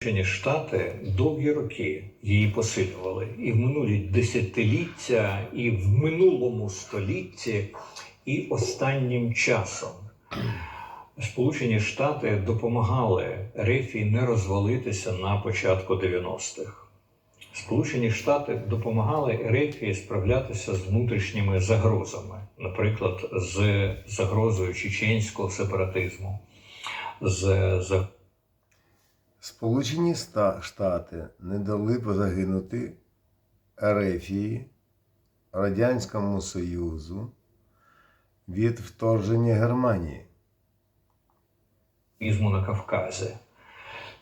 Сполучені Штати довгі роки її посилювали і в минулі десятиліття, і в минулому столітті, і останнім часом. Сполучені Штати допомагали Рефі не розвалитися на початку 90-х. Сполучені Штати допомагали Ерефії справлятися з внутрішніми загрозами, наприклад, з загрозою чеченського сепаратизму, з Сполучені Штати не дали загинути Ерефії, Радянському Союзу від вторження Германії. на Кавказі.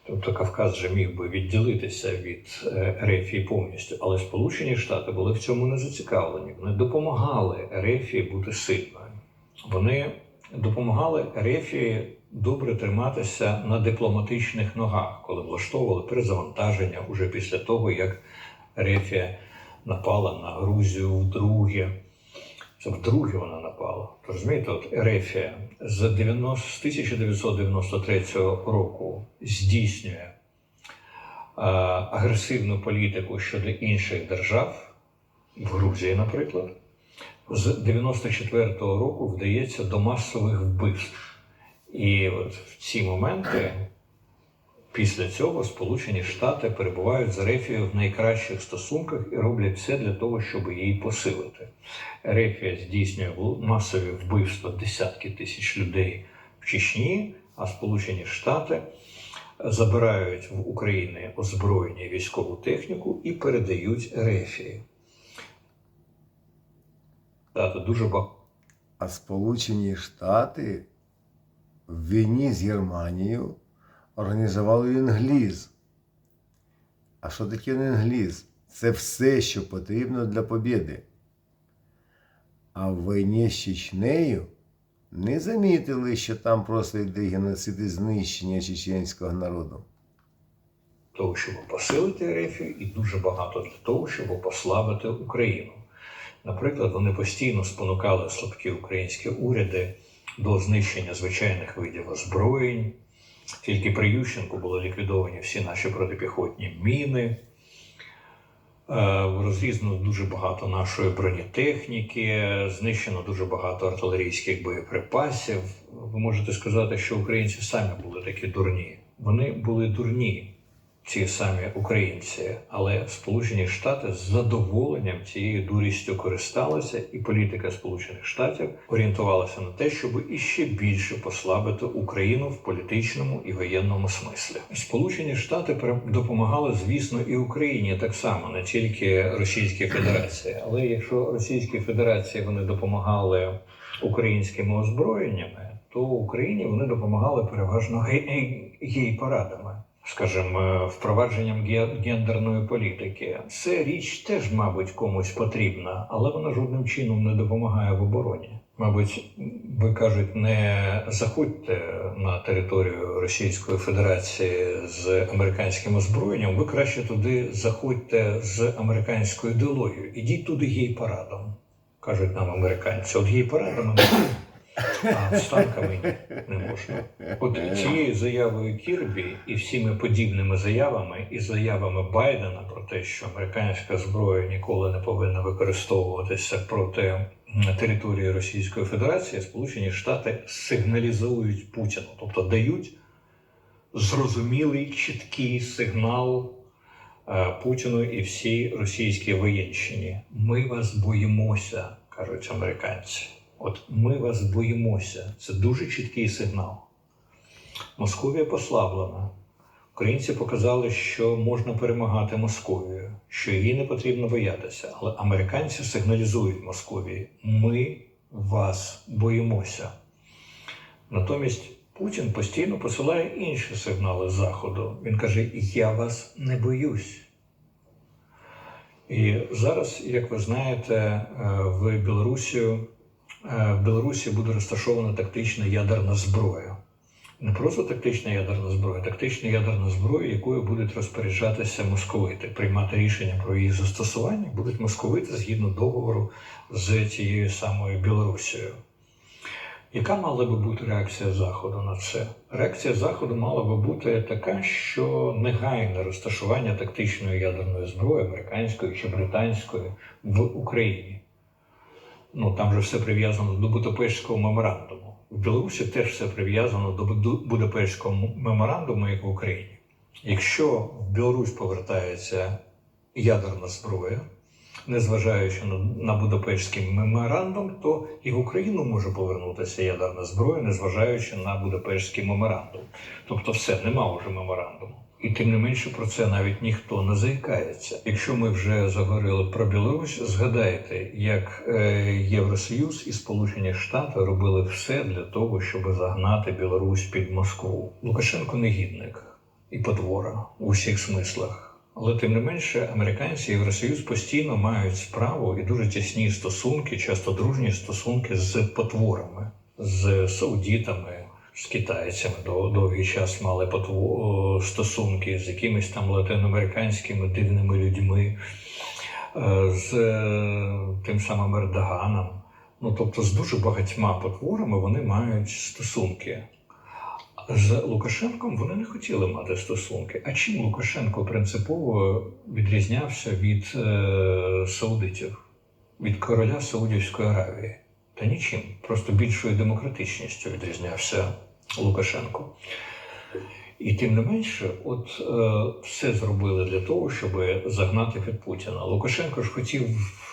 Тобто Кавказ вже міг би відділитися від е, Ерефії повністю, але Сполучені Штати були в цьому не зацікавлені. Вони допомагали Ерефії бути сильною. Вони допомагали Ерефії добре триматися на дипломатичних ногах, коли влаштовували перезавантаження уже після того, як Ерефія напала на Грузію вдруге. Це вдруге вона напала. То розумієте, от Ерефія з 90, з 1993 року здійснює агресивну політику щодо інших держав, в Грузії, наприклад. З 94-го року вдається до масових вбивств. І от в ці моменти після цього Сполучені Штати перебувають з Ерефією в найкращих стосунках і роблять все для того, щоб її посилити. Ерефія здійснює масові вбивства десятки тисяч людей в Чечні, а Сполучені Штати забирають в України озброєння і військову техніку і передають Ерефії. Штати дуже багато. А Сполучені Штати в війні з Германією організували інгліз. А що таке інгліз? Це все, що потрібно для побєди. А в війні з Чечнею не замітили, що там просто йде геноцид і знищення чеченського народу. того, щоб посилити Ерефію, і дуже багато для того, щоб послабити Україну. Наприклад, вони постійно спонукали слабкі українські уряди до знищення звичайних видів озброєнь. Тільки при Ющенку були ліквідовані всі наші протипіхотні міни. Е, Розрізано дуже багато нашої бронетехніки, знищено дуже багато артилерійських боєприпасів. Ви можете сказати, що українці самі були такі дурні. Вони були дурні, ці самі українці, але Сполучені Штати з задоволенням цією дурістю користалися, і політика Сполучених Штатів орієнтувалася на те, щоб іще більше послабити Україну в політичному і воєнному смислі. Сполучені Штати допомагали, звісно, і Україні так само, не тільки Російській Федерації. Але якщо Російській Федерації вони допомагали українськими озброєннями, то Україні вони допомагали переважно гей- гей- гей-парадами. Скажімо, впровадженням гендерної політики. Це річ теж, мабуть, комусь потрібна, але вона жодним чином не допомагає в обороні. Мабуть, ви кажуть, не заходьте на територію Російської Федерації з американським озброєнням. Ви краще туди заходьте з американською ідеологією. Ідіть туди гей-парадом, кажуть нам американці. От гей-парадом можна, а з не можна. От цією заявою Кірбі і всіми подібними заявами, і заявами Байдена про те, що американська зброя ніколи не повинна використовуватися проти території Російської Федерації, Сполучені Штати сигналізують Путіну, тобто дають зрозумілий чіткий сигнал е, Путіну і всій російській воєнщині. Ми вас боїмося, кажуть американці. От ми вас боїмося. Це дуже чіткий сигнал. Московія послаблена. Українці показали, що можна перемагати Московію, що її не потрібно боятися. Але американці сигналізують Московії: ми вас боїмося. Натомість Путін постійно посилає інші сигнали Заходу. Він каже: Я вас не боюсь. І зараз, як ви знаєте, е, в Білорусі, е, в Білорусі буде розташована тактична ядерна зброя. Не просто тактична ядерна зброя, тактична ядерна зброя, якою будуть розпоряджатися московити, приймати рішення про її застосування, будуть московити згідно договору з цією самою Білорусією. Яка мала би бути реакція Заходу на це? Реакція Заходу мала би бути така, що негайне розташування тактичної ядерної зброї, американської чи британської, в Україні. Ну там же все прив'язано до Будапештського меморандуму. В Білорусі теж все прив'язано до Будапештського меморандуму, як в Україні. Якщо в Білорусь повертається ядерна зброя, незважаючи на Будапештський меморандум, то і в Україну може повернутися ядерна зброя, незважаючи на Будапештський меморандум. Тобто, все, нема вже меморандуму. І тим не менше про це навіть ніхто не заїкається. Якщо ми вже заговорили про Білорусь, згадайте, як е, Євросоюз і Сполучені Штати робили все для того, щоб загнати Білорусь під Москву. Лукашенко негідник і потвора у всіх смислах. Але тим не менше, американці і Євросоюз постійно мають справу і дуже тісні стосунки, часто дружні стосунки з потворами, з саудітами, з китайцями. До довгий час мали потво- стосунки з якимись там латиноамериканськими дивними людьми, е, з е, тим самим Ердоганом. Ну тобто, з дуже багатьма потворами вони мають стосунки. З Лукашенком вони не хотіли мати стосунки. А чим Лукашенко принципово відрізнявся від е, саудитів, від короля Саудівської Аравії? Та нічим, просто більшою демократичністю відрізнявся Лукашенко. І тим не менше, от е, все зробили для того, щоб загнати під Путіна. Лукашенко ж хотів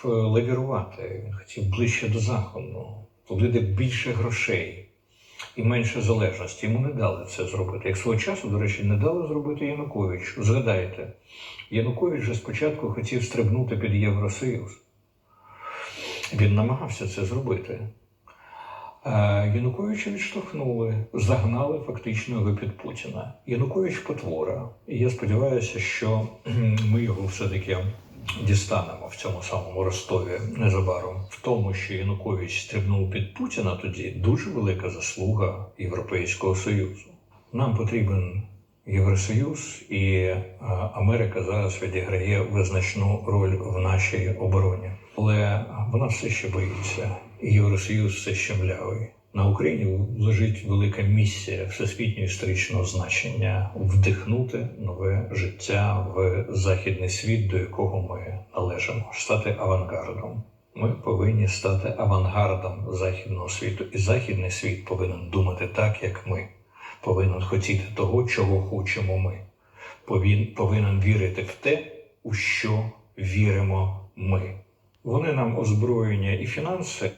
е, лавірувати, він хотів ближче до заходу, туди, де більше грошей і менше залежності. Йому не дали це зробити. Як свого часу, до речі, не дали зробити Янукович. Згадайте, Янукович же спочатку хотів стрибнути під Євросоюз. Він намагався це зробити. А Януковича відштовхнули, загнали фактично його під Путіна. Янукович потвора. І я сподіваюся, що ми його все-таки дістанемо в цьому самому Ростові незабаром. В тому, що Янукович стрибнув під Путіна тоді дуже велика заслуга Європейського Союзу. Нам потрібен Євросоюз, і е, Америка зараз відіграє визначну роль в нашій обороні. Але вона все ще боїться, Євросоюз все ще млявий. На Україні лежить велика місія всесвітнього історичного значення вдихнути нове життя в західний світ, до якого ми належимо, стати авангардом. Ми повинні стати авангардом західного світу, і західний світ повинен думати так, як ми, повинен хотіти того, чого хочемо ми. Повинен вірити в те, у що віримо ми. Вони нам озброєння і фінанси